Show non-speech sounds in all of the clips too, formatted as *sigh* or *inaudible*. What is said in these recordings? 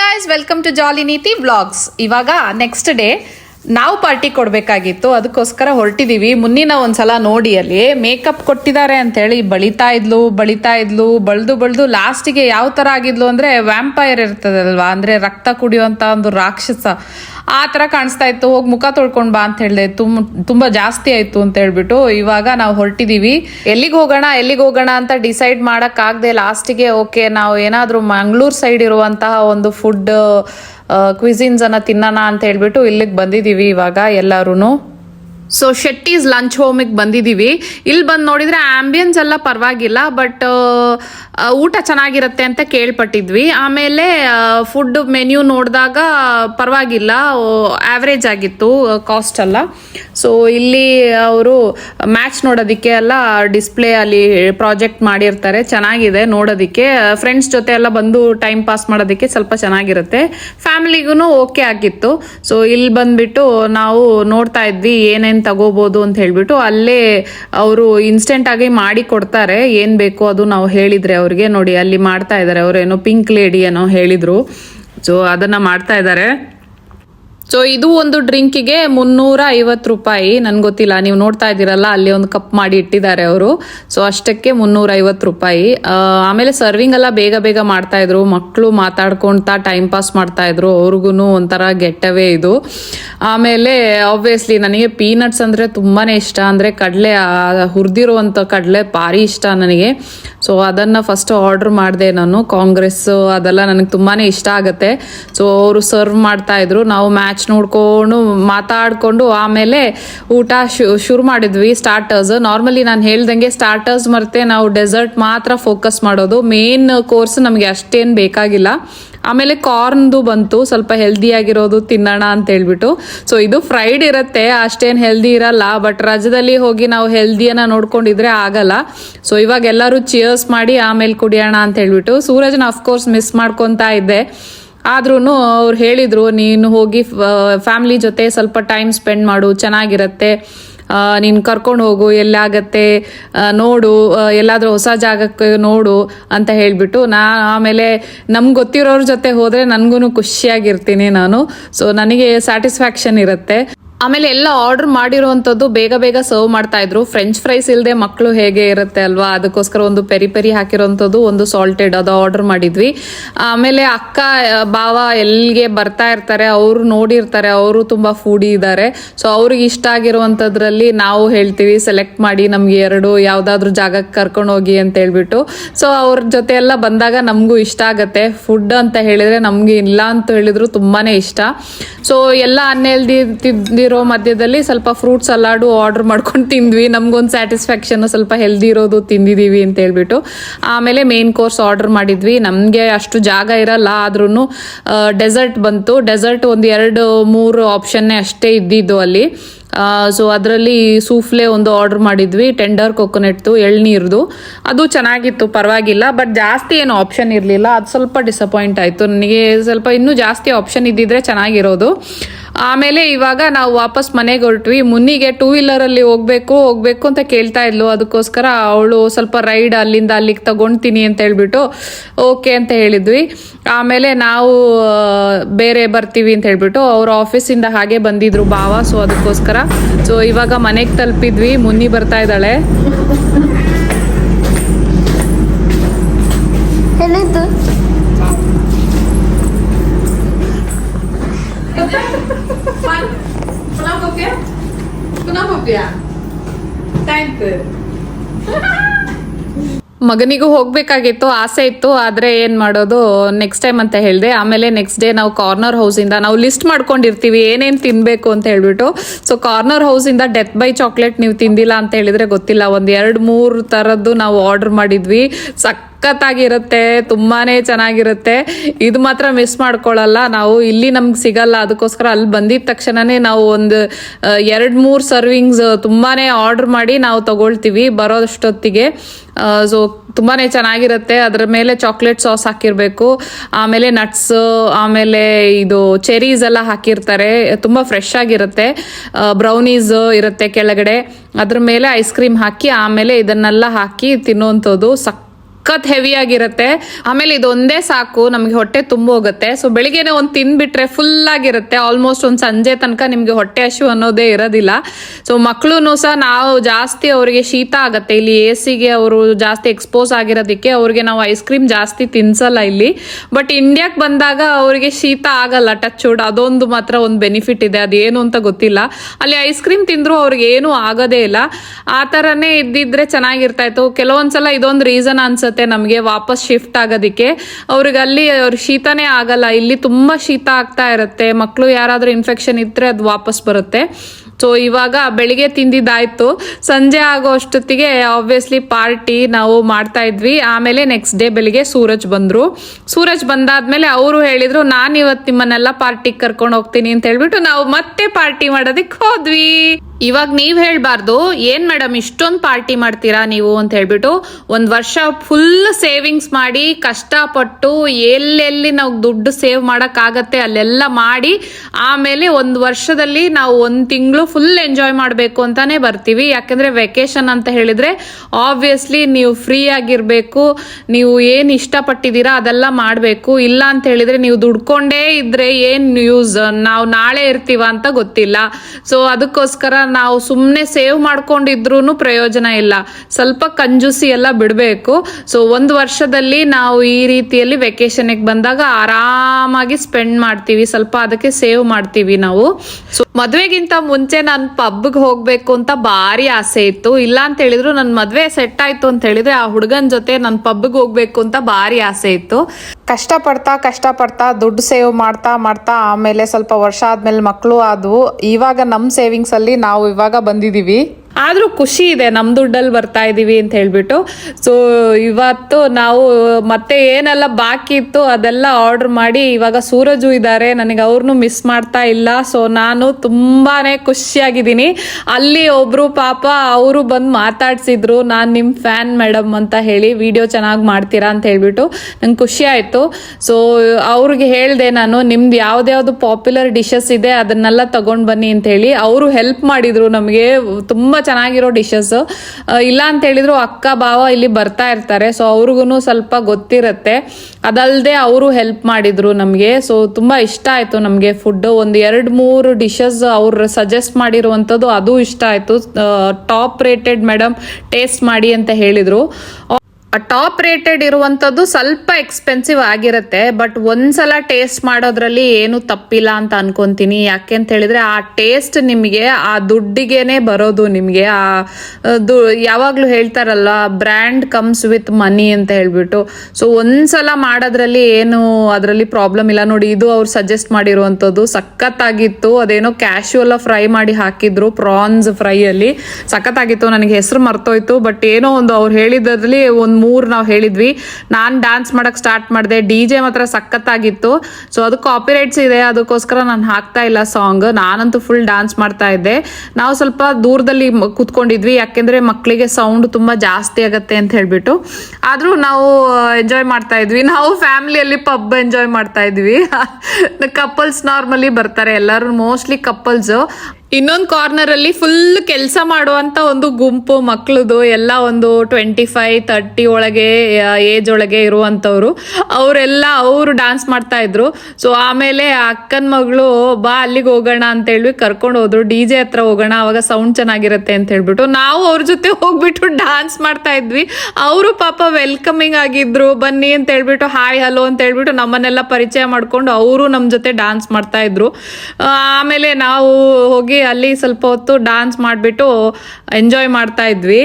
Guys welcome to ಜಾಲಿ ನೀತಿ vlogs ಇವಾಗ next day ನಾವು ಪಾರ್ಟಿ ಕೊಡಬೇಕಾಗಿತ್ತು. ಅದಕ್ಕೋಸ್ಕರ ಹೊರಟಿದೀವಿ. ಮುನ್ನಿನ ಒಂದ್ಸಲ ನೋಡಿ ಅಲ್ಲಿ. ಮೇಕಪ್ ಕೊಟ್ಟಿದ್ದಾರೆ ಅಂತೇಳಿ ಬಳಿತಾ ಇದ್ಲು ಬಳಿತಾ ಇದ್ಲು, ಬಳ್ದು ಬಳ್ದು ಲಾಸ್ಟಿಗೆ ಯಾವ ಥರ ಆಗಿದ್ಲು ಅಂದರೆ ವ್ಯಾಂಪೈರ್ ಇರ್ತದಲ್ವಾ? ಅಂದರೆ ರಕ್ತ ಕುಡಿಯುವಂಥ ಒಂದು ರಾಕ್ಷಸ. ಆ ಥರ ಕಾಣಿಸ್ತಾ ಇತ್ತು. ಹೋಗಿ ಮುಖ ತೊಳ್ಕೊಂಡು ಬಾ ಅಂತ ಹೇಳಿದೆ. ತುಂಬ ತುಂಬ ಜಾಸ್ತಿ ಆಯಿತು ಅಂತ ಹೇಳ್ಬಿಟ್ಟು ಇವಾಗ ನಾವು ಹೊರಟಿದ್ದೀವಿ ಎಲ್ಲಿಗೆ ಹೋಗೋಣ ಎಲ್ಲಿಗೆ ಹೋಗೋಣ ಅಂತ ಡಿಸೈಡ್ ಮಾಡೋಕ್ಕಾಗದೆ ಲಾಸ್ಟಿಗೆ ಓಕೆ, ನಾವು ಏನಾದರೂ ಮಂಗಳೂರು ಸೈಡ್ ಇರುವಂತಹ ಒಂದು ಫುಡ್ ಕ್ವಿಸಿನ್ಸ್ ಅನ್ನ ತಿನ್ನೋಣ ಅಂತ ಹೇಳ್ಬಿಟ್ಟು ಇಲ್ಲಿಗೆ ಬಂದಿದ್ದೀವಿ ಇವಾಗ ಎಲ್ಲರೂ ಸೊ ಶೆಟ್ಟೀಸ್ ಲಂಚ್ ಹೋಮಿಗೆ ಬಂದಿದ್ದೀವಿ ಇಲ್ಲಿ ಬಂದು ನೋಡಿದ್ರೆ ಆಂಬಿಯನ್ಸ್ ಎಲ್ಲ ಪರವಾಗಿಲ್ಲ ಬಟ್ ಊಟ ಚೆನ್ನಾಗಿರುತ್ತೆ ಅಂತ ಕೇಳ್ಪಟ್ಟಿದ್ವಿ. ಆಮೇಲೆ ಫುಡ್ ಮೆನ್ಯೂ ನೋಡಿದಾಗ ಪರವಾಗಿಲ್ಲ ಆವ್ರೇಜ್ ಆಗಿತ್ತು ಕಾಸ್ಟ್ ಎಲ್ಲ. ಸೊ ಇಲ್ಲಿ ಅವರು ಮ್ಯಾಚ್ ನೋಡೋದಕ್ಕೆ ಎಲ್ಲ ಡಿಸ್ಪ್ಲೇ ಅಲ್ಲಿ ಪ್ರಾಜೆಕ್ಟ್ ಮಾಡಿರ್ತಾರೆ. ಚೆನ್ನಾಗಿದೆ ನೋಡೋದಕ್ಕೆ. ಫ್ರೆಂಡ್ಸ್ ಜೊತೆ ಎಲ್ಲ ಬಂದು ಟೈಮ್ ಪಾಸ್ ಮಾಡೋದಕ್ಕೆ ಸ್ವಲ್ಪ ಚೆನ್ನಾಗಿರುತ್ತೆ. ಫ್ಯಾಮಿಲಿಗೂ ಓಕೆ ಆಗಿತ್ತು. ಸೊ ಇಲ್ಲಿ ಬಂದ್ಬಿಟ್ಟು ನಾವು ನೋಡ್ತಾ ಇದ್ವಿ ಏನೇನು ತಗೋಬೋದು ಅಂತ ಹೇಳಿಬಿಟ್ಟು ಅಲ್ಲೇ ಅವರು ಇನ್ಸ್ಟೆಂಟಾಗಿ ಮಾಡಿ ಕೊಡ್ತಾರೆ. ಏನು ಬೇಕು ಅದು ನಾವು ಹೇಳಿದರೆ ಅವ್ರಿಗೆ. ನೋಡಿ, ಅಲ್ಲಿ ಮಾಡ್ತಾ ಇದ್ದಾರೆ. ಅವರೇನೋ ಪಿಂಕ್ ಲೇಡಿ ಏನೋ ಹೇಳಿದ್ರು. ಸೊ ಅದನ್ನ ಮಾಡ್ತಾ ಇದ್ದಾರೆ. ಸೊ ಇದು ಒಂದು ಡ್ರಿಂಕಿಗೆ ಮುನ್ನೂರ ಐವತ್ತು ರೂಪಾಯಿ. ನನ್ಗೆ ಗೊತ್ತಿಲ್ಲ, ನೀವು ನೋಡ್ತಾ ಇದ್ದೀರಲ್ಲ, ಅಲ್ಲಿ ಒಂದು ಕಪ್ ಮಾಡಿ ಇಟ್ಟಿದ್ದಾರೆ ಅವರು. ಸೊ ಅಷ್ಟಕ್ಕೆ ಮುನ್ನೂರ ಐವತ್ತು ರೂಪಾಯಿ ಆಮೇಲೆ ಸರ್ವಿಂಗ್ ಎಲ್ಲ ಬೇಗ ಬೇಗ ಮಾಡ್ತಾ ಇದ್ರು. ಮಕ್ಕಳು ಮಾತಾಡ್ಕೊಳ್ತಾ ಟೈಮ್ ಪಾಸ್ ಮಾಡ್ತಾ ಇದ್ರು. ಅವ್ರಿಗೂ ಒಂಥರ ಗೆಟ್ಟವೇ ಇದು. ಆಮೇಲೆ ಆಬ್ವಿಯಸ್ಲಿ ನನಗೆ ಪೀನಟ್ಸ್ ಅಂದ್ರೆ ತುಂಬಾನೇ ಇಷ್ಟ. ಅಂದ್ರೆ ಕಡಲೆ ಹುರಿದಿರುವಂಥ ಕಡಲೆ ಭಾರಿ ಇಷ್ಟ ನನಗೆ. ಸೊ ಅದನ್ನ ಫಸ್ಟ್ ಆರ್ಡರ್ ಮಾಡಿದೆ ನಾನು. ಕಾಂಗ್ರೆಸ್ ಅದೆಲ್ಲ ನನಗೆ ತುಂಬಾನೇ ಇಷ್ಟ ಆಗುತ್ತೆ. ಸೊ ಅವರು ಸರ್ವ್ ಮಾಡ್ತಾ ಇದ್ರು. ನಾವು ಮ್ಯಾಚ್ ನೋಡ್ಕೊಂಡು, ಮಾತಾಡ್ಕೊಂಡು ಆಮೇಲೆ ಊಟ ಶುರು ಮಾಡಿದ್ವಿ ಸ್ಟಾರ್ಟರ್ಸ್ ನಾರ್ಮಲಿ ನಾನು ಹೇಳ್ದಂಗೆ ಸ್ಟಾರ್ಟರ್ಸ್ ಮತ್ತೆ ನಾವು ಡೆಸರ್ಟ್ ಮಾತ್ರ ಫೋಕಸ್ ಮಾಡೋದು. ಮೇನ್ ಕೋರ್ಸ್ ನಮಗೆ ಅಷ್ಟೇನು ಬೇಕಾಗಿಲ್ಲ. ಆಮೇಲೆ ಕಾರ್ನ್ದು ಬಂತು. ಸ್ವಲ್ಪ ಹೆಲ್ದಿ ಆಗಿರೋದು ತಿನ್ನೋಣ ಅಂತ ಹೇಳ್ಬಿಟ್ಟು. ಸೊ ಇದು ಫ್ರೈಡ್ ಇರುತ್ತೆ. ಅಷ್ಟೇನು ಹೆಲ್ದಿ ಇರಲ್ಲ. ಬಟ್ ರಜದಲ್ಲಿ ಹೋಗಿ ನಾವು ಹೆಲ್ದಿಯನ್ನ ನೋಡ್ಕೊಂಡಿದ್ರೆ ಆಗಲ್ಲ. ಸೊ ಇವಾಗ ಎಲ್ಲರೂ ಚಿಯರ್ಸ್ ಮಾಡಿ ಆಮೇಲೆ ಕುಡಿಯೋಣ ಅಂತ ಹೇಳ್ಬಿಟ್ಟು ಸೂರಜ್ನ ಅಫ್ಕೋರ್ಸ್ ಮಿಸ್ ಮಾಡ್ಕೊತಾ ಇದ್ದೆ. ಆದ್ರೂ ಅವ್ರು ಹೇಳಿದ್ರು, ನೀನು ಹೋಗಿ ಫ್ಯಾಮಿಲಿ ಜೊತೆ ಸ್ವಲ್ಪ ಟೈಮ್ ಸ್ಪೆಂಡ್ ಮಾಡು, ಚೆನ್ನಾಗಿರತ್ತೆ. ನೀನು ಕರ್ಕೊಂಡು ಹೋಗು, ಎಲ್ಲಾಗತ್ತೆ. ನೋಡು ಎಲ್ಲಾದ್ರೂ ಹೊಸ ಜಾಗಕ್ಕೆ ನೋಡು ಅಂತ ಹೇಳಿಬಿಟ್ಟು ನಾ ಆಮೇಲೆ ನಮ್ಗೆ ಗೊತ್ತಿರೋರ ಜೊತೆ ಹೋದರೆ ನನಗೂ ಖುಷಿಯಾಗಿರ್ತೀನಿ ನಾನು. ಸೊ ನನಗೆ ಸ್ಯಾಟಿಸ್ಫ್ಯಾಕ್ಷನ್ ಇರುತ್ತೆ. ಆಮೇಲೆ ಎಲ್ಲ ಆರ್ಡರ್ ಮಾಡಿರುವಂಥದ್ದು ಬೇಗ ಬೇಗ ಸರ್ವ್ ಮಾಡ್ತಾ ಇದ್ರು. ಫ್ರೆಂಚ್ ಫ್ರೈಸ್ ಇಲ್ಲದೆ ಮಕ್ಕಳು ಹೇಗೆ ಇರುತ್ತೆ ಅಲ್ವಾ? ಅದಕ್ಕೋಸ್ಕರ ಒಂದು ಪೆರಿ ಪೆರಿ ಹಾಕಿರೋಂಥದ್ದು ಒಂದು ಸಾಲ್ಟೆಡ್ ಅದು ಆರ್ಡರ್ ಮಾಡಿದ್ವಿ. ಆಮೇಲೆ ಅಕ್ಕ ಬಾವ ಎಲ್ಲಿಗೆ ಬರ್ತಾ ಇರ್ತಾರೆ. ಅವರು ನೋಡಿರ್ತಾರೆ, ಅವರು ತುಂಬಾ ಫೂಡಿ ಇದ್ದಾರೆ ಸೊ ಅವ್ರಿಗೆ ಇಷ್ಟ ಆಗಿರುವಂಥದ್ರಲ್ಲಿ ನಾವು ಹೇಳ್ತೀವಿ ಸೆಲೆಕ್ಟ್ ಮಾಡಿ ನಮ್ಗೆ ಎರಡು ಯಾವ್ದಾದ್ರು ಜಾಗಕ್ಕೆ ಕರ್ಕೊಂಡು ಹೋಗಿ ಅಂತ ಹೇಳ್ಬಿಟ್ಟು. ಸೊ ಅವ್ರ ಜೊತೆ ಎಲ್ಲ ಬಂದಾಗ ನಮಗೂ ಇಷ್ಟ ಆಗತ್ತೆ. ಫುಡ್ ಅಂತ ಹೇಳಿದ್ರೆ ನಮ್ಗೆ ಇಲ್ಲ ಅಂತ ಹೇಳಿದ್ರು ತುಂಬಾನೇ ಇಷ್ಟ. ಸೊ ಎಲ್ಲ ಅನ್ಹೆಲ್ದಿ ತಿಂದಿರೋ ಮಧ್ಯದಲ್ಲಿ ಸ್ವಲ್ಪ ಫ್ರೂಟ್ಸ್ ಸಲಾಡು ಆರ್ಡರ್ ಮಾಡ್ಕೊಂಡು ತಿಂದ್ವಿ. ನಮ್ಗೊಂದು ಸ್ಯಾಟಿಸ್ಫ್ಯಾಕ್ಷನ್ ಸ್ವಲ್ಪ ಹೆಲ್ದಿ ಇರೋದು ತಿಂದಿದೀವಿ ಅಂತ ಹೇಳ್ಬಿಟ್ಟು. ಆಮೇಲೆ ಮೇನ್ ಕೋರ್ಸ್ ಆರ್ಡರ್ ಮಾಡಿದ್ವಿ. ನಮಗೆ ಅಷ್ಟು ಜಾಗ ಇರಲ್ಲ ಆದ್ರೂ ಡೆಸರ್ಟ್ ಬಂತು. ಡೆಸರ್ಟ್ ಒಂದು ಎರಡು, ಮೂರು ಆಪ್ಷನ್ನೇ ಅಷ್ಟೇ ಇದ್ದಿದ್ದು ಅಲ್ಲಿ. ಸೊ ಅದರಲ್ಲಿ ಸೂಫ್ಲೆ ಒಂದು ಆರ್ಡರ್ ಮಾಡಿದ್ವಿ. ಟೆಂಡರ್ ಕೊಕೊನೆಟ್ದು ಎಳ್ನೀರ್ದು. ಅದು ಚೆನ್ನಾಗಿತ್ತು, ಪರವಾಗಿಲ್ಲ. ಬಟ್ ಜಾಸ್ತಿ ಏನು ಆಪ್ಷನ್ ಇರಲಿಲ್ಲ. ಅದು ಸ್ವಲ್ಪ ಡಿಸಪಾಯಿಂಟ್ ಆಯಿತು. ನನಗೆ ಸ್ವಲ್ಪ ಇನ್ನೂ ಜಾಸ್ತಿ ಆಪ್ಷನ್ ಇದ್ದಿದ್ರೆ ಚೆನ್ನಾಗಿರೋದು. ಆಮೇಲೆ ಇವಾಗ ನಾವು ವಾಪಸ್ ಮನೆಗೆ ಹೊರಟ್ವಿ. ಮುನ್ನಿಗೆ ಟೂ ವೀಲರಲ್ಲಿ ಹೋಗ್ಬೇಕು ಹೋಗ್ಬೇಕು ಅಂತ ಕೇಳ್ತಾ ಇದ್ಲು. ಅದಕ್ಕೋಸ್ಕರ ಅವಳು ಸ್ವಲ್ಪ ರೈಡ್ ಅಲ್ಲಿಂದ ಅಲ್ಲಿಗೆ ತಗೊಳ್ತೀನಿ ಅಂತ ಹೇಳ್ಬಿಟ್ಟು ಓಕೆ ಅಂತ ಹೇಳಿದ್ವಿ. ಆಮೇಲೆ ನಾವು ಬೇರೆ ಬರ್ತೀವಿ ಅಂತ ಹೇಳ್ಬಿಟ್ಟು ಅವ್ರ ಆಫೀಸಿಂದ ಹಾಗೆ ಬಂದಿದ್ರು ಭಾವ. ಸೊ ಅದಕ್ಕೋಸ್ಕರ ಸೊ ಇವಾಗ ಮನೆಗೆ ತಲುಪಿದ್ವಿ. ಮುನ್ನಿ ಬರ್ತಾ ಇದ್ದಾಳೆ. *laughs* ಮಗನಿಗೂ ಹೋಗ್ಬೇಕಾಗಿತ್ತು, ಆಸೆ ಇತ್ತು, ಆದ್ರೆ ಏನ್ ಮಾಡೋದು? ನೆಕ್ಸ್ಟ್ ಟೈಮ್ ಅಂತ ಹೇಳಿದೆ. ಆಮೇಲೆ ನೆಕ್ಸ್ಟ್ ಡೇ ನಾವು ಕಾರ್ನರ್ ಹೌಸ್ ಇಂದ, ನಾವು ಲಿಸ್ಟ್ ಮಾಡ್ಕೊಂಡಿರ್ತೀವಿ, ಏನೇನ್ ತಿನ್ಬೇಕು ಅಂತ ಹೇಳ್ಬಿಟ್ಟು. ಸೊ ಕಾರ್ನರ್ ಹೌಸ್ ಇಂದ ಡೆತ್ ಬೈ ಚಾಕ್ಲೇಟ್ ನೀವು ತಿಂದಿಲ್ಲ ಅಂತ ಹೇಳಿದ್ರೆ ಗೊತ್ತಿಲ್ಲ. ಒಂದ್ ಎರಡ್ ಮೂರ್ ತರದ್ದು ನಾವು ಆರ್ಡರ್ ಮಾಡಿದ್ವಿ. ಸಖತ್ತಾಗಿರುತ್ತೆ, ತುಂಬಾನೇ ಚೆನ್ನಾಗಿರುತ್ತೆ. ಇದು ಮಾತ್ರ ಮಿಸ್ ಮಾಡ್ಕೊಳ್ಳಲ್ಲ ನಾವು ಇಲ್ಲಿ ನಮ್ಗೆ ಸಿಗಲ್ಲ, ಅದಕ್ಕೋಸ್ಕರ ಅಲ್ಲಿ ಬಂದಿದ ತಕ್ಷಣನೇ ನಾವು ಒಂದು ಎರಡು ಮೂರು ಸರ್ವಿಂಗ್ಸ್ ತುಂಬಾನೇ ಆರ್ಡರ್ ಮಾಡಿ ನಾವು ತಗೊಳ್ತೀವಿ ಬರೋಷ್ಟೊತ್ತಿಗೆ. ಸೊ, ತುಂಬಾನೇ ಚೆನ್ನಾಗಿರುತ್ತೆ, ಅದರ ಮೇಲೆ ಚಾಕ್ಲೇಟ್ ಸಾಸ್ ಹಾಕಿರಬೇಕು, ಆಮೇಲೆ ನಟ್ಸ್ ಆಮೇಲೆ ಇದು ಚೆರೀಸ್ ಎಲ್ಲ ಹಾಕಿರ್ತಾರೆ, ತುಂಬಾ ಫ್ರೆಶ್ ಆಗಿರುತ್ತೆ. ಬ್ರೌನೀಸ್ ಇರುತ್ತೆ ಕೆಳಗಡೆ, ಅದ್ರ ಮೇಲೆ ಐಸ್ ಕ್ರೀಮ್ ಹಾಕಿ, ಆಮೇಲೆ ಇದನ್ನೆಲ್ಲ ಹಾಕಿ ತಿನ್ನುವಂಥದ್ದು ಸಕ್ ಸಖತ್ ಹೆವಿ ಆಗಿರುತ್ತೆ. ಆಮೇಲೆ ಇದೊಂದೇ ಸಾಕು, ನಮಗೆ ಹೊಟ್ಟೆ ತುಂಬ ಹೋಗುತ್ತೆ. ಸೊ ಬೆಳಿಗ್ಗೆನೆ ಒಂದು ತಿನ್ಬಿಟ್ರೆ ಫುಲ್ ಆಗಿರುತ್ತೆ. ಆಲ್ಮೋಸ್ಟ್ ಒಂದು ಸಂಜೆ ತನಕ ನಿಮಗೆ ಹೊಟ್ಟೆ ಹಶು ಅನ್ನೋದೇ ಇರೋದಿಲ್ಲ. ಸೊ ಮಕ್ಕಳು ಸಹ ನಾವು ಜಾಸ್ತಿ ಅವರಿಗೆ ಶೀತ ಆಗುತ್ತೆ. ಇಲ್ಲಿ ಎ ಸಿಗೆ ಅವರು ಜಾಸ್ತಿ ಎಕ್ಸ್ಪೋಸ್ ಆಗಿರೋದಕ್ಕೆ ಅವ್ರಿಗೆ ನಾವು ಐಸ್ ಕ್ರೀಮ್ ಜಾಸ್ತಿ ತಿನ್ಸಲ್ಲ ಇಲ್ಲಿ. ಬಟ್ ಇಂಡಿಯಾಕ್ಕೆ ಬಂದಾಗ ಅವರಿಗೆ ಶೀತ ಆಗಲ್ಲ ಟಚ್ ವುಡ್ ಅದೊಂದು ಮಾತ್ರ ಒಂದು ಬೆನಿಫಿಟ್ ಇದೆ. ಅದೇನು ಅಂತ ಗೊತ್ತಿಲ್ಲ. ಅಲ್ಲಿ ಐಸ್ ಕ್ರೀಮ್ ತಿಂದರೂ ಅವ್ರಿಗೆ ಏನೂ ಆಗೋದೇ ಇಲ್ಲ. ಆ ಥರನೇ ಇದ್ದಿದ್ರೆ ಚೆನ್ನಾಗಿರ್ತಾ ಇತ್ತು. ಕೆಲವೊಂದ್ಸಲ ಇದೊಂದು ರೀಸನ್ ಅನ್ಸುತ್ತೆ. ನಮಗೆ ವಾಪಸ್ ಶಿಫ್ಟ್ ಆಗೋದಕ್ಕೆ. ಅವ್ರಿಗೆ ಅಲ್ಲಿ ಅವ್ರ ಶೀತನೇ ಆಗಲ್ಲ, ಇಲ್ಲಿ ತುಂಬಾ ಶೀತ ಆಗ್ತಾ ಇರುತ್ತೆ ಮಕ್ಕಳು ಯಾರಾದ್ರೂ ಇನ್ಫೆಕ್ಷನ್ ಇದ್ರೆ ಅದು ವಾಪಸ್ ಬರುತ್ತೆ. ಸೊ ಇವಾಗ ಬೆಳಿಗ್ಗೆ ತಿಂದಿದ್ದಾಯ್ತು, ಸಂಜೆ ಆಗೋ ಅಷ್ಟೊತ್ತಿಗೆ ಆಬ್ವಿಯಸ್ಲಿ ಪಾರ್ಟಿ ನಾವು ಮಾಡ್ತಾ ಇದ್ವಿ. ಆಮೇಲೆ ನೆಕ್ಸ್ಟ್ ಡೇ ಬೆಳಿಗ್ಗೆ ಸೂರಜ್ ಬಂದ್ರು. ಸೂರಜ್ ಬಂದಾದ್ಮೇಲೆ ಅವರು ಹೇಳಿದ್ರು, ನಾನು ಇವತ್ತು ನಿಮ್ಮನ್ನೆಲ್ಲ ಪಾರ್ಟಿಗೆ ಕರ್ಕೊಂಡು ಹೋಗ್ತೀನಿ ಅಂತ ಹೇಳ್ಬಿಟ್ಟು ನಾವು ಮತ್ತೆ ಪಾರ್ಟಿ ಮಾಡೋದಕ್ಕೆ ಹೋದ್ವಿ. ಇವಾಗ ನೀವು ಹೇಳಬಾರ್ದು, ಏನ್ ಮೇಡಮ್ ಇಷ್ಟೊಂದು ಪಾರ್ಟಿ ಮಾಡ್ತೀರಾ ನೀವು ಅಂತ ಹೇಳ್ಬಿಟ್ಟು ಒಂದ್ ವರ್ಷ ಫುಲ್ ಸೇವಿಂಗ್ಸ್ ಮಾಡಿ ಕಷ್ಟಪಟ್ಟು ಎಲ್ಲೆಲ್ಲಿ ನಾವು ದುಡ್ಡು ಸೇವ್ ಮಾಡಕ್ ಆಗತ್ತೆ ಅಲ್ಲೆಲ್ಲ ಮಾಡಿ ಆಮೇಲೆ ಒಂದು ವರ್ಷದಲ್ಲಿ ನಾವು ಒಂದ್ ತಿಂಗಳು ಫುಲ್ ಎಂಜಾಯ್ ಮಾಡಬೇಕು ಅಂತಾನೆ ಬರ್ತೀವಿ. ಯಾಕಂದ್ರೆ ವೆಕೇಶನ್ ಅಂತ ಹೇಳಿದ್ರೆ ಆಬ್ವಿಯಸ್ಲಿ ನೀವು ಫ್ರೀ ಆಗಿರ್ಬೇಕು, ನೀವು ಏನ್ ಇಷ್ಟಪಟ್ಟಿದ್ದೀರಾ ಅದೆಲ್ಲ ಮಾಡಬೇಕು. ಇಲ್ಲ ಅಂತ ಹೇಳಿದ್ರೆ ನೀವು ದುಡ್ಕೊಂಡೇ ಇದ್ರೆ ಏನ್ ಯೂಸ್ ನಾವು ನಾಳೆ ಇರ್ತೀವ ಅಂತ ಗೊತ್ತಿಲ್ಲ. ಸೊ ಅದಕ್ಕೋಸ್ಕರ ನಾವು ಸುಮ್ಮನೆ ಸೇವ್ ಮಾಡ್ಕೊಂಡಿದ್ರು ಪ್ರಯೋಜನ ಇಲ್ಲ. ಸ್ವಲ್ಪ ಕಂಜೂಸಿ ಎಲ್ಲ ಬಿಡಬೇಕು. ಸೊ ಒಂದು ವರ್ಷದಲ್ಲಿ ನಾವು ಈ ರೀತಿಯಲ್ಲಿ ವೆಕೇಶನ್ಗೆ ಬಂದಾಗ ಆರಾಮಾಗಿ ಸ್ಪೆಂಡ್ ಮಾಡ್ತೀವಿ. ಸ್ವಲ್ಪ ಅದಕ್ಕೆ ಸೇವ್ ಮಾಡ್ತೀವಿ ನಾವು. ಸೊ ಮದ್ವೆಗಿಂತ ಮುಂಚೆ ನಾನು ಪಬ್ಗೆ ಹೋಗ್ಬೇಕು ಅಂತ ಭಾರಿ ಆಸೆ ಇತ್ತು. ಇಲ್ಲ ಅಂತ ಹೇಳಿದ್ರು ನನ್ನ ಮದುವೆ ಸೆಟ್ ಆಯ್ತು ಅಂತ ಹೇಳಿದ್ರೆ ಆ ಹುಡುಗನ ಜೊತೆ ನಾನು ಪಬ್ಗೆ ಹೋಗ್ಬೇಕು ಅಂತ ಭಾರಿ ಆಸೆ ಇತ್ತು. ಕಷ್ಟಪಡ್ತಾ ಕಷ್ಟಪಡ್ತಾ, ದುಡ್ಡು ಸೇವ್ ಮಾಡ್ತಾ ಮಾಡ್ತಾ ಆಮೇಲೆ ಸ್ವಲ್ಪ ವರ್ಷ ಆದ್ಮೇಲೆ ಮಕ್ಕಳು ಆದವು. ಇವಾಗ ನಮ್ಮ ಸೇವಿಂಗ್ಸ್ ಅಲ್ಲಿ ನಾವು ಇವಾಗ ಬಂದಿದೀವಿ. ಆದ್ರೂ ಖುಷಿ ಇದೆ ನಮ್ಮ ದುಡ್ಡಲ್ಲಿ ಬರ್ತಾ ಇದೀವಿ ಅಂತ ಹೇಳಿಬಿಟ್ಟು. ಸೊ ಇವತ್ತು ನಾವು ಮತ್ತೆ ಏನೆಲ್ಲ ಬಾಕಿ ಇತ್ತು ಅದೆಲ್ಲ ಆರ್ಡರ್ ಮಾಡಿ ಇವಾಗ ಸೂರಜು ಇದ್ದಾರೆ, ನನಗೆ ಅವ್ರನ್ನೂ ಮಿಸ್ ಮಾಡ್ತಾ ಇಲ್ಲ. ಸೊ ನಾನು ತುಂಬಾನೇ ಖುಷಿಯಾಗಿದ್ದೀನಿ. ಅಲ್ಲಿ ಒಬ್ರು ಪಾಪ ಅವರು ಬಂದು ಮಾತಾಡ್ಸಿದ್ರು, ನಾನು ನಿಮ್ಮ ಫ್ಯಾನ್ ಮೇಡಮ್ ಅಂತ ಹೇಳಿ ವಿಡಿಯೋ ಚೆನ್ನಾಗಿ ಮಾಡ್ತೀರಾ ಅಂತ ಹೇಳಿಬಿಟ್ಟು ನಂಗೆ ಖುಷಿ ಆಯಿತು. ಸೊ ಅವ್ರಿಗೆ ಹೇಳಿದೆ ನಾನು, ನಿಮ್ದು ಯಾವ್ದ್ಯಾವ್ದು ಪಾಪ್ಯುಲರ್ ಡಿಶಸ್ ಇದೆ, ಅದನ್ನೆಲ್ಲ ತಗೊಂಡು ಬನ್ನಿ ಅಂತ ಹೇಳಿ. ಅವರು ಹೆಲ್ಪ್ ಮಾಡಿದ್ರು ನಮಗೆ, ತುಂಬ ಚೆನ್ನಾಗಿರೋ ಡಿಶಸ್ ಇಲ್ಲ ಅಂತ ಹೇಳಿದ್ರು ಅಕ್ಕ, ಭಾವ ಇಲ್ಲಿ ಬರ್ತಾ ಇರ್ತಾರೆ. ಸೊ ಅವ್ರಿಗೂ ಸ್ವಲ್ಪ ಗೊತ್ತಿರತ್ತೆ. ಅದಲ್ಲದೆ ಅವರು ಹೆಲ್ಪ್ ಮಾಡಿದ್ರು ನಮಗೆ. ಸೊ ತುಂಬ ಇಷ್ಟ ಆಯಿತು ನಮಗೆ ಫುಡ್ ಒಂದು ಎರಡು ಮೂರು ಡಿಶಸ್ ಅವ್ರು ಸಜೆಸ್ಟ್ ಮಾಡಿರುವಂಥದ್ದು ಅದು ಇಷ್ಟ ಆಯಿತು. ಟಾಪ್ ರೇಟೆಡ್ ಮೇಡಮ್ ಟೇಸ್ಟ್ ಮಾಡಿ ಅಂತ ಹೇಳಿದರು. ಟಾಪ್ ರೇಟೆಡ್ ಇರುವಂಥದ್ದು ಸ್ವಲ್ಪ ಎಕ್ಸ್ಪೆನ್ಸಿವ್ ಆಗಿರುತ್ತೆ ಬಟ್ ಒಂದ್ಸಲ ಟೇಸ್ಟ್ ಮಾಡೋದ್ರಲ್ಲಿ ಏನು ತಪ್ಪಿಲ್ಲ ಅಂತ ಅನ್ಕೊಂತೀನಿ. ಯಾಕೆ ಅಂತ ಹೇಳಿದ್ರೆ ಆ ಟೇಸ್ಟ್ ನಿಮಗೆ, ಆ ದುಡ್ಡಿಗೆನೆ ಬರೋದು ನಿಮಗೆ. ಆ ದು, ಯಾವಾಗಲೂ ಹೇಳ್ತಾರಲ್ಲ ಬ್ರ್ಯಾಂಡ್ ಕಮ್ಸ್ ವಿತ್ ಮನಿ ಅಂತ ಹೇಳ್ಬಿಟ್ಟು. ಸೊ ಒಂದ್ಸಲ ಮಾಡೋದ್ರಲ್ಲಿ ಏನು ಅದರಲ್ಲಿ ಪ್ರಾಬ್ಲಮ್ ಇಲ್ಲ. ನೋಡಿ, ಇದು ಅವ್ರು ಸಜೆಸ್ಟ್ ಮಾಡಿರುವಂಥದ್ದು ಸಖತ್ತಾಗಿತ್ತು. ಅದೇನೋ ಕ್ಯಾಶುವಲ್ ಫ್ರೈ ಮಾಡಿ ಹಾಕಿದ್ರು ಪ್ರಾನ್ಸ್ ಫ್ರೈ ಅಲ್ಲಿ. ಸಖತ್ತಾಗಿತ್ತು, ನನಗೆ ಹೆಸರು ಮರ್ತೋಯ್ತು. ಬಟ್ ಏನೋ ಒಂದು ಅವ್ರು ಹೇಳಿದ್ರಲ್ಲಿ ಒಂದು ಮೂರು ನಾವು ಹೇಳಿದ್ವಿ. ನಾನು ಡ್ಯಾನ್ಸ್ ಮಾಡಕ್ ಸ್ಟಾರ್ಟ್ ಮಾಡಿದೆ. ಡಿ ಜೆ ಮಾತ್ರ ಸಖತ್ತಾಗಿತ್ತು. ಸೊ ಅದು ಕಾಪಿರೈಟ್ಸ್ ಇದೆ. ಅದಕ್ಕೋಸ್ಕರ ನಾನು ಹಾಕ್ತಾ ಇಲ್ಲ ಸಾಂಗ್ ನಾನಂತೂ ಫುಲ್ ಡ್ಯಾನ್ಸ್ ಮಾಡ್ತಾ ಇದ್ದೆ. ನಾವು ಸ್ವಲ್ಪ ದೂರದಲ್ಲಿ ಕೂತ್ಕೊಂಡಿದ್ವಿ. ಯಾಕೆಂದ್ರೆ ಮಕ್ಕಳಿಗೆ ಸೌಂಡ್ ತುಂಬಾ ಜಾಸ್ತಿ ಆಗತ್ತೆ ಅಂತ ಹೇಳ್ಬಿಟ್ಟು. ಆದರೂ ನಾವು ಎಂಜಾಯ್ ಮಾಡ್ತಾ ಇದ್ವಿ. ನಾವು ಫ್ಯಾಮಿಲಿಯಲ್ಲಿ ಪಬ್ ಎಂಜಾಯ್ ಮಾಡ್ತಾ ಇದ್ವಿ. *laughs* ಕಪಲ್ಸ್ ನಾರ್ಮಲಿ ಬರ್ತಾರೆ. ಎಲ್ಲರೂ ಮೋಸ್ಟ್ಲಿ ಕಪಲ್ಸ್ ಇನ್ನೊಂದು ಕಾರ್ನರ್ ಅಲ್ಲಿ ಫುಲ್ ಕೆಲಸ ಮಾಡುವಂತ ಒಂದು ಗುಂಪು ಮಕ್ಕಳದು ಎಲ್ಲ ಒಂದು ಟ್ವೆಂಟಿ ಫೈವ್ ತರ್ಟಿ ಒಳಗೆ ಏಜ್ ಒಳಗೆ ಇರುವಂತವ್ರು ಅವರೆಲ್ಲ ಅವರು ಡಾನ್ಸ್ ಮಾಡ್ತಾ ಇದ್ರು. ಸೊ ಆಮೇಲೆ ಅಕ್ಕನ ಮಗಳು, ಬಾ ಅಲ್ಲಿಗೆ ಹೋಗೋಣ ಅಂತ ಹೇಳಿ ಕರ್ಕೊಂಡು ಹೋದ್ರು. ಡಿ ಜೆ ಹತ್ರ ಹೋಗೋಣ, ಅವಾಗ ಸೌಂಡ್ ಚೆನ್ನಾಗಿರುತ್ತೆ ಅಂತ ಹೇಳ್ಬಿಟ್ಟು. ನಾವು ಅವ್ರ ಜೊತೆ ಹೋಗ್ಬಿಟ್ಟು ಡಾನ್ಸ್ ಮಾಡ್ತಾ ಇದ್ವಿ. ಅವರು ಪಾಪ ವೆಲ್ಕಮಿಂಗ್ ಆಗಿದ್ರು. ಬನ್ನಿ ಅಂತ ಹೇಳ್ಬಿಟ್ಟು ಹಾಯ್ ಹಲೋ ಅಂತ ಹೇಳ್ಬಿಟ್ಟು ನಮ್ಮನ್ನೆಲ್ಲ ಪರಿಚಯ ಮಾಡ್ಕೊಂಡು ಅವರು ನಮ್ಮ ಜೊತೆ ಡಾನ್ಸ್ ಮಾಡ್ತಾ ಇದ್ರು. ಆಮೇಲೆ ನಾವು ಹೋಗಿ ಅಲ್ಲಿ ಸ್ವಲ್ಪ ಹೊತ್ತು ಡ್ಯಾನ್ಸ್ ಮಾಡಿಬಿಟ್ಟು ಎಂಜಾಯ್ ಮಾಡ್ತಾ ಇದ್ವಿ.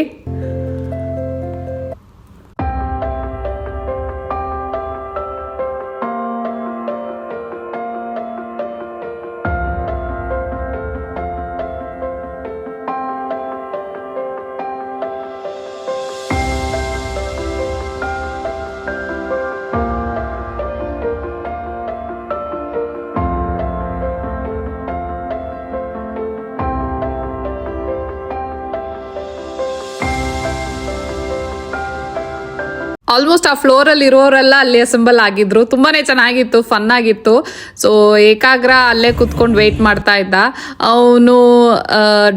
ಆಲ್ಮೋಸ್ಟ್ ಆ ಫ್ಲೋರಲ್ಲಿ ಇರೋರೆಲ್ಲ ಅಲ್ಲಿ ಅಸೆಂಬಲ್ ಆಗಿದ್ರು. ತುಂಬಾನೇ ಚೆನ್ನಾಗಿತ್ತು ಫನ್ ಆಗಿತ್ತು. ಸೊ ಏಕಾಗ್ರ ಅಲ್ಲೇ ಕುತ್ಕೊಂಡು ವೆಯ್ಟ್ ಮಾಡ್ತಾ ಇದ್ದ. ಅವನು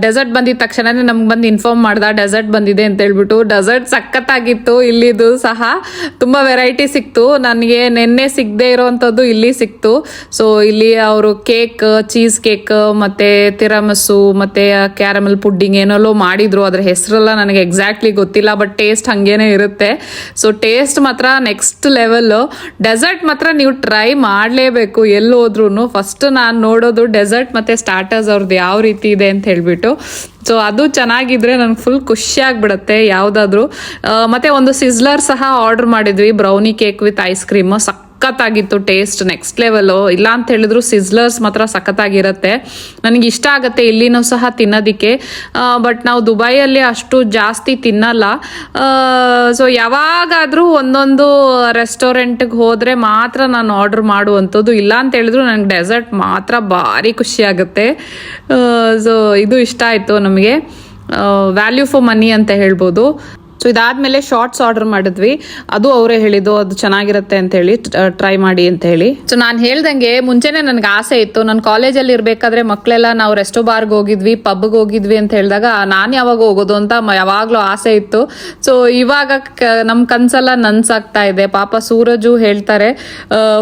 ಡೆಸರ್ಟ್ ಬಂದಿದ ತಕ್ಷಣನೇ ನಮ್ಗೆ ಬಂದು ಇನ್ಫಾರ್ಮ್ ಮಾಡ್ದ. ಡೆಸರ್ಟ್ ಬಂದಿದೆ ಅಂತ ಹೇಳ್ಬಿಟ್ಟು ಡೆಸರ್ಟ್ ಸಖತ್ತಾಗಿತ್ತು, ಇಲ್ಲಿದು ಸಹ. ತುಂಬ ವೆರೈಟಿ ಸಿಕ್ತು. ನನಗೆ ನಿನ್ನೆ ಸಿಗದೆ ಇರೋವಂಥದ್ದು ಇಲ್ಲಿ ಸಿಕ್ತು. ಸೊ ಇಲ್ಲಿ ಅವರು ಕೇಕ್ ಚೀಸ್ ಕೇಕ್ ಮತ್ತೆ ತಿರಮಸು, ಮತ್ತೆ ಕ್ಯಾರಮಲ್ ಪುಡ್ಡಿಂಗ್ ಏನೆಲ್ಲೋ ಮಾಡಿದ್ರು. ಅದ್ರ ಹೆಸರೆಲ್ಲ ನನಗೆ ಎಕ್ಸಾಕ್ಟ್ಲಿ ಗೊತ್ತಿಲ್ಲ ಬಟ್ ಟೇಸ್ಟ್ ಹಂಗೇನೆ ಇರುತ್ತೆ. ಸೊ ಟೇಸ್ಟ್ ಮಾತ್ರ ನೆಕ್ಸ್ಟ್ ಲೆವೆಲ್ಲು ಡೆಸರ್ಟ್ ಮಾತ್ರ ನೀವು ಟ್ರೈ ಮಾಡಲೇಬೇಕು ಎಲ್ಲಿ ಹೋದ್ರೂ ಫಸ್ಟ್ ನಾನು ನೋಡೋದು ಡೆಸರ್ಟ್ ಮತ್ತು ಸ್ಟಾರ್ಟರ್ಸ್ ಅವ್ರದ್ದು ಯಾವ ರೀತಿ ಇದೆ ಅಂತ ಹೇಳ್ಬಿಟ್ಟು. ಸೊ ಅದು ಚೆನ್ನಾಗಿದ್ರೆ ನನಗೆ ಫುಲ್ ಖುಷಿ ಆಗ್ಬಿಡುತ್ತೆ ಯಾವುದಾದ್ರೂ. ಮತ್ತು ಒಂದು ಸಿಸ್ಲರ್ ಸಹ ಆರ್ಡರ್ ಮಾಡಿದ್ವಿ. Brownie cake with ice cream ಸಖತ್ತಾಗಿತ್ತು taste next level ಇಲ್ಲ ಅಂತ ಹೇಳಿದ್ರು ಸಿಸ್ಲರ್ಸ್ ಮಾತ್ರ ಸಖತ್ತಾಗಿರುತ್ತೆ. ನನಗೆ ಇಷ್ಟ ಆಗುತ್ತೆ ಇಲ್ಲಿನೂ ಸಹ ತಿನ್ನೋದಕ್ಕೆ. ಬಟ್ ನಾವು ದುಬೈಯಲ್ಲಿ ಅಷ್ಟು ಜಾಸ್ತಿ ತಿನ್ನಲ್ಲ. ಸೊ ಯಾವಾಗಾದರೂ ಒಂದೊಂದು ರೆಸ್ಟೋರೆಂಟ್ಗೆ ಹೋದರೆ ಮಾತ್ರ ನಾನು ಆರ್ಡರ್ ಮಾಡುವಂಥದ್ದು. ಇಲ್ಲ ಅಂತ ಹೇಳಿದ್ರು ನನಗೆ ಡೆಸರ್ಟ್ ಮಾತ್ರ ಭಾರಿ ಖುಷಿ ಆಗುತ್ತೆ. ಸೊ ಇದು ಇಷ್ಟ ಆಯಿತು ನಮಗೆ. ವ್ಯಾಲ್ಯೂ ಫಾರ್ ಮನಿ ಅಂತ ಹೇಳ್ಬೋದು. ಸೊ ಇದಾದ್ಮೇಲೆ ಶಾರ್ಟ್ಸ್ ಆರ್ಡರ್ ಮಾಡಿದ್ವಿ. ಅದು ಅವರೇ ಹೇಳಿದ್ದು, ಅದು ಚೆನ್ನಾಗಿರುತ್ತೆ ಅಂತ ಹೇಳಿ ಟ್ರೈ ಮಾಡಿ ಅಂತ ಹೇಳಿ ಸೊ ನಾನು ಹೇಳ್ದಂಗೆ ಮುಂಚೆನೆ ನನಗೆ ಆಸೆ ಇತ್ತು. ನಾನು ಕಾಲೇಜಲ್ಲಿ ಇರಬೇಕಾದ್ರೆ ಮಕ್ಕಳೆಲ್ಲ ನಾವು ರೆಸ್ಟೋ ಬಾರ್ಗೆ ಹೋಗಿದ್ವಿ ಪಬ್ಗೆ ಹೋಗಿದ್ವಿ ಅಂತ ಹೇಳಿದಾಗ ನಾನು ಯಾವಾಗ ಹೋಗೋದು ಅಂತ ಯಾವಾಗಲೂ ಆಸೆ ಇತ್ತು. ಸೊ ಇವಾಗ ನಮ್ಮ ಕನ್ಸೆಲ್ಲ ನನ್ಸಾಗ್ತಾ ಇದೆ. ಪಾಪ ಸೂರಜು ಹೇಳ್ತಾರೆ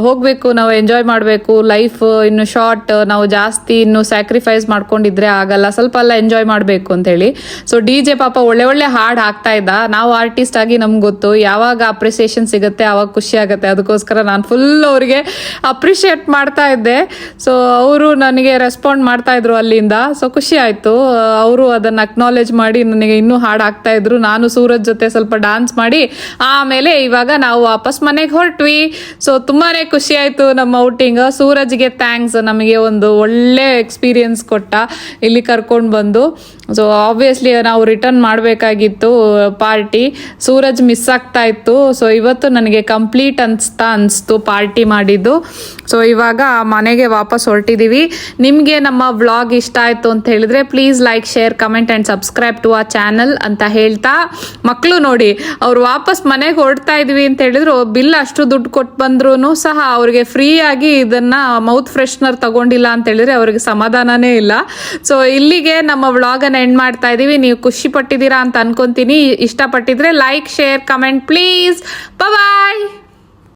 ಹೋಗಬೇಕು ಹೋಗ್ಬೇಕು, ನಾವು ಎಂಜಾಯ್ ಮಾಡಬೇಕು. ಲೈಫ್ ಇನ್ನು ಶಾರ್ಟ್ ನಾವು ಜಾಸ್ತಿ ಇನ್ನು ಸ್ಯಾಕ್ರಿಫೈಸ್ ಮಾಡ್ಕೊಂಡಿದ್ರೆ ಆಗಲ್ಲ. ಸ್ವಲ್ಪ ಎಲ್ಲ ಎಂಜಾಯ್ ಮಾಡಬೇಕು ಅಂತ ಹೇಳಿ ಸೊ ಡಿ ಜೆ ಪಾಪ ಒಳ್ಳೆ ಒಳ್ಳೆ ಹಾಡು ಹಾಕ್ತಾ ಇದ್ದ. ನಾವು ಆರ್ಟಿಸ್ಟ್ ಆಗಿ ನಮ್ಗೆ ಗೊತ್ತು. ಯಾವಾಗ ಅಪ್ರಿಸಿಯೇಷನ್ ಸಿಗುತ್ತೆ ಆವಾಗ ಖುಷಿ ಆಗುತ್ತೆ. ಅದಕ್ಕೋಸ್ಕರ ನಾನು ಫುಲ್ ಅವರಿಗೆ ಅಪ್ರಿಷಿಯೇಟ್ ಮಾಡ್ತಾ ಇದ್ದೆ. ಸೊ ಅವರು ನನಗೆ ರೆಸ್ಪಾಂಡ್ ಮಾಡ್ತಾ ಇದ್ರು ಅಲ್ಲಿಂದ. ಸೊ ಖುಷಿ ಆಯ್ತು. ಅವರು ಅದನ್ನ ಅಕ್ನಾಲೇಜ್ ಮಾಡಿ ನನಗೆ ಇನ್ನೂ ಹಾಡು ಹಾಕ್ತಾ ಇದ್ರು. ನಾನು ಸೂರಜ್ ಜೊತೆ ಸ್ವಲ್ಪ ಡಾನ್ಸ್ ಮಾಡಿ, ಆಮೇಲೆ ಇವಾಗ ನಾವು ವಾಪಸ್ ಮನೆಗೆ ಹೊರಟ್ವಿ. ಸೊ ತುಂಬಾನೇ ಖುಷಿ ಆಯ್ತು ನಮ್ಮ ಔಟಿಂಗ್ ಸೂರಜ್ಗೆ ಥ್ಯಾಂಕ್ಸ್ ನಮಗೆ ಒಂದು ಒಳ್ಳೆ ಎಕ್ಸ್ಪೀರಿಯನ್ಸ್ ಕೊಟ್ಟ. ಇಲ್ಲಿ ಕರ್ಕೊಂಡು ಬಂದು. ಸೊ ಆಬ್ವಿಯಸ್ಲಿ ನಾವು ರಿಟರ್ನ್ ಮಾಡಬೇಕಾಗಿತ್ತು ಪಾರ್ಟಿ ಸೂರಜ್ ಮಿಸ್ ಆಗ್ತಾ ಇತ್ತು. ಸೊ ಇವತ್ತು ನನಗೆ ಕಂಪ್ಲೀಟ್ ಅನಿಸ್ತಾ ಅನಿಸ್ತು ಪಾರ್ಟಿ ಮಾಡಿದ್ದು. ಸೊ ಇವಾಗ ಮನೆಗೆ ವಾಪಸ್ ಹೊರಟಿದ್ದೀವಿ ನಿಮಗೆ ನಮ್ಮ ವ್ಲಾಗ್ ಇಷ್ಟ ಆಯಿತು ಅಂತ ಹೇಳಿದ್ರೆ please like share comment and subscribe to ಆ ಚಾನಲ್ ಅಂತ ಹೇಳ್ತಾ ಮಕ್ಕಳು ನೋಡಿ, ಅವ್ರು ವಾಪಸ್ ಮನೆಗೆ ಹೊರಡ್ತಾ ಇದ್ವಿ ಅಂತ ಹೇಳಿದ್ರು, ಬಿಲ್ ಅಷ್ಟು ದುಡ್ಡು ಕೊಟ್ಟು ಬಂದ್ರೂ ಸಹ ಅವ್ರಿಗೆ ಫ್ರೀ ಆಗಿ ಇದನ್ನ ಮೌತ್ ಫ್ರೆಶ್ನರ್ ತಗೊಂಡಿಲ್ಲ ಅಂತ ಹೇಳಿದ್ರೆ ಅವ್ರಿಗೆ ಸಮಾಧಾನನೇ ಇಲ್ಲ. ಸೊ ಇಲ್ಲಿಗೆ ನಮ್ಮ ವ್ಲಾಗನ್ನು ಎಂಡ್ ಮಾಡ್ತಾ ಇದೀವಿ. ನೀವು ಖುಷಿ ಪಟ್ಟಿದ್ದೀರಾ ಅಂತ ಅನ್ಕೊಂತೀನಿ. ಇಷ್ಟಪಟ್ಟಿದ್ರೆ like share comment please bye